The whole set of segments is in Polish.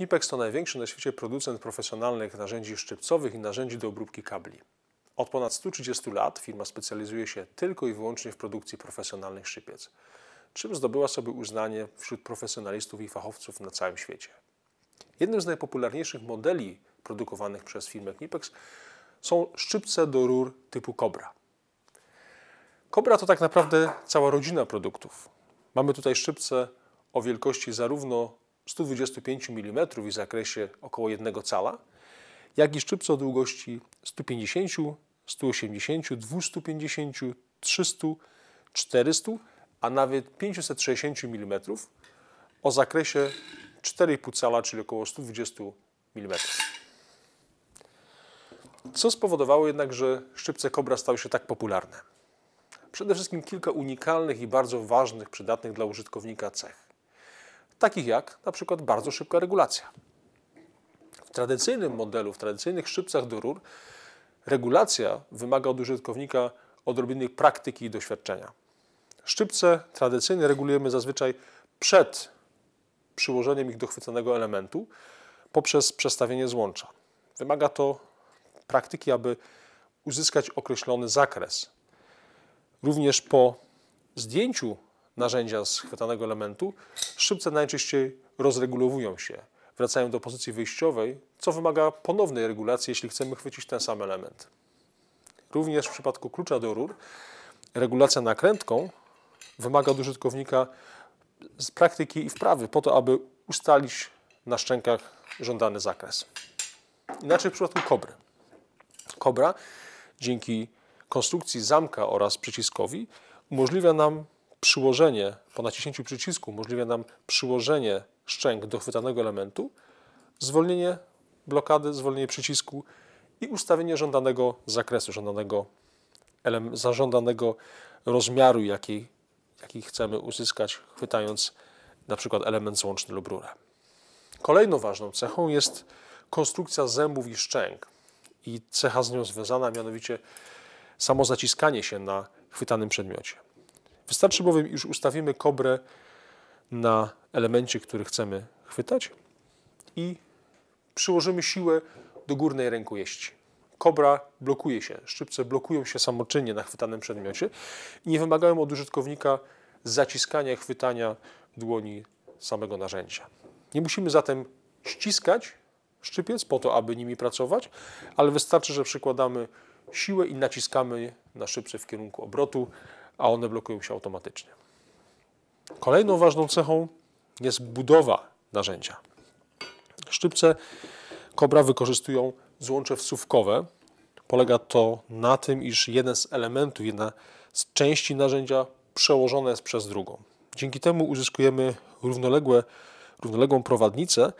Knipex to największy na świecie producent profesjonalnych narzędzi szczypcowych i narzędzi do obróbki kabli. Od ponad 130 lat firma specjalizuje się tylko i wyłącznie w produkcji profesjonalnych szypiec, czym zdobyła sobie uznanie wśród profesjonalistów i fachowców na całym świecie. Jednym z najpopularniejszych modeli produkowanych przez firmę Knipex są szczypce do rur typu Cobra. Cobra to tak naprawdę cała rodzina produktów. Mamy tutaj szczypce o wielkości zarówno 125 mm i zakresie około 1 cala, jak i szczypce o długości 150, 180, 250, 300, 400, a nawet 560 mm o zakresie 4,5 cala, czyli około 120 mm. Co spowodowało jednak, że szczypce Cobra stały się tak popularne? Przede wszystkim kilka unikalnych i bardzo ważnych, przydatnych dla użytkownika cech. Takich jak na przykład bardzo szybka regulacja. W tradycyjnym modelu, w tradycyjnych szczypcach do rur, regulacja wymaga od użytkownika odrobiny praktyki i doświadczenia. Szczypce tradycyjne regulujemy zazwyczaj przed przyłożeniem ich do chwyconego elementu poprzez przestawienie złącza. Wymaga to praktyki, aby uzyskać określony zakres. Również po zdjęciu narzędzia z elementu szczypce najczęściej rozregulowują się, wracają do pozycji wyjściowej, co wymaga ponownej regulacji, jeśli chcemy chwycić ten sam element. Również w przypadku klucza do rur regulacja nakrętką wymaga od użytkownika z praktyki i wprawy po to, aby ustalić na szczękach żądany zakres. Inaczej w przypadku kobry. Kobra dzięki konstrukcji zamka oraz przyciskowi umożliwia nam przyłożenie, po naciśnięciu przycisku umożliwia nam przyłożenie szczęk do chwytanego elementu, zwolnienie blokady, zwolnienie przycisku i ustawienie żądanego zakresu, żądanego, zażądanego rozmiaru, jaki, jaki chcemy uzyskać, chwytając na przykład element złączny lub rurę. Kolejną ważną cechą jest konstrukcja zębów i szczęk i cecha z nią związana, mianowicie samo zaciskanie się na chwytanym przedmiocie. Wystarczy bowiem, już ustawimy kobrę na elemencie, który chcemy chwytać i przyłożymy siłę do górnej rękojeści. Kobra blokuje się, szczypce blokują się samoczynnie na chwytanym przedmiocie i nie wymagają od użytkownika zaciskania, chwytania dłoni samego narzędzia. Nie musimy zatem ściskać szczypiec po to, aby nimi pracować, ale wystarczy, że przykładamy siłę i naciskamy na szczypce w kierunku obrotu, a one blokują się automatycznie. Kolejną ważną cechą jest budowa narzędzia. Szczypce Kobra wykorzystują złącze wsówkowe. Polega to na tym, iż jeden z elementów, jedna z części narzędzia przełożona jest przez drugą. Dzięki temu uzyskujemy równoległe, równoległą prowadnicę,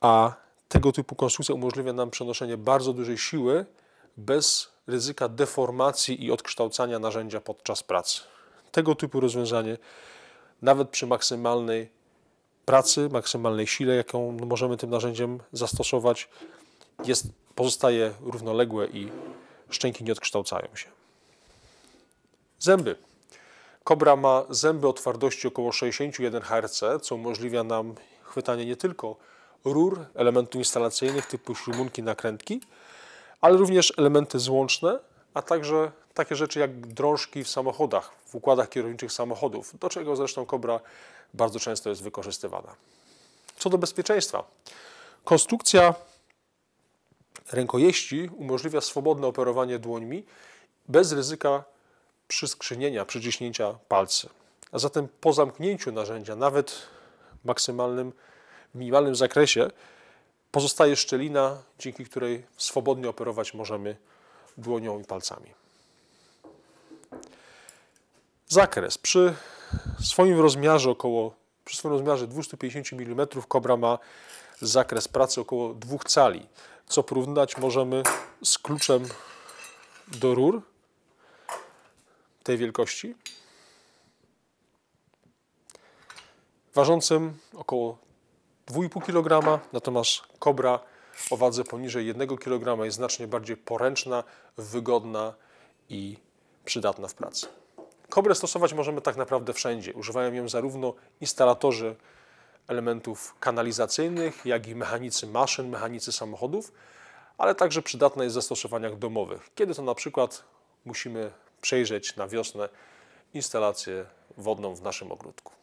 a tego typu konstrukcja umożliwia nam przenoszenie bardzo dużej siły bez ryzyka deformacji i odkształcania narzędzia podczas pracy. Tego typu rozwiązanie, nawet przy maksymalnej pracy, maksymalnej sile, jaką możemy tym narzędziem zastosować, jest, pozostaje równoległe i szczęki nie odkształcają się. Zęby. Kobra ma zęby o twardości około 61 Hz, co umożliwia nam chwytanie nie tylko rur, elementów instalacyjnych typu śrumunki, nakrętki, ale również elementy złączne, a także takie rzeczy jak drążki w samochodach, w układach kierowniczych samochodów, do czego zresztą Kobra bardzo często jest wykorzystywana. Co do bezpieczeństwa. Konstrukcja rękojeści umożliwia swobodne operowanie dłońmi bez ryzyka przyskrzynienia, przyciśnięcia palcy. A zatem po zamknięciu narzędzia, nawet w maksymalnym, minimalnym zakresie, pozostaje szczelina, dzięki której swobodnie operować możemy dłonią i palcami. Zakres. Przy swoim rozmiarze około, przy swoim rozmiarze 250 mm kobra ma zakres pracy około 2 cali, co porównać możemy z kluczem do rur tej wielkości, ważącym około 2,5 kg, natomiast kobra o wadze poniżej 1 kg jest znacznie bardziej poręczna, wygodna i przydatna w pracy. Kobrę stosować możemy tak naprawdę wszędzie. Używają ją zarówno instalatorzy elementów kanalizacyjnych, jak i mechanicy maszyn, mechanicy samochodów, ale także przydatna jest w zastosowaniach domowych, kiedy to na przykład musimy przejrzeć na wiosnę instalację wodną w naszym ogródku.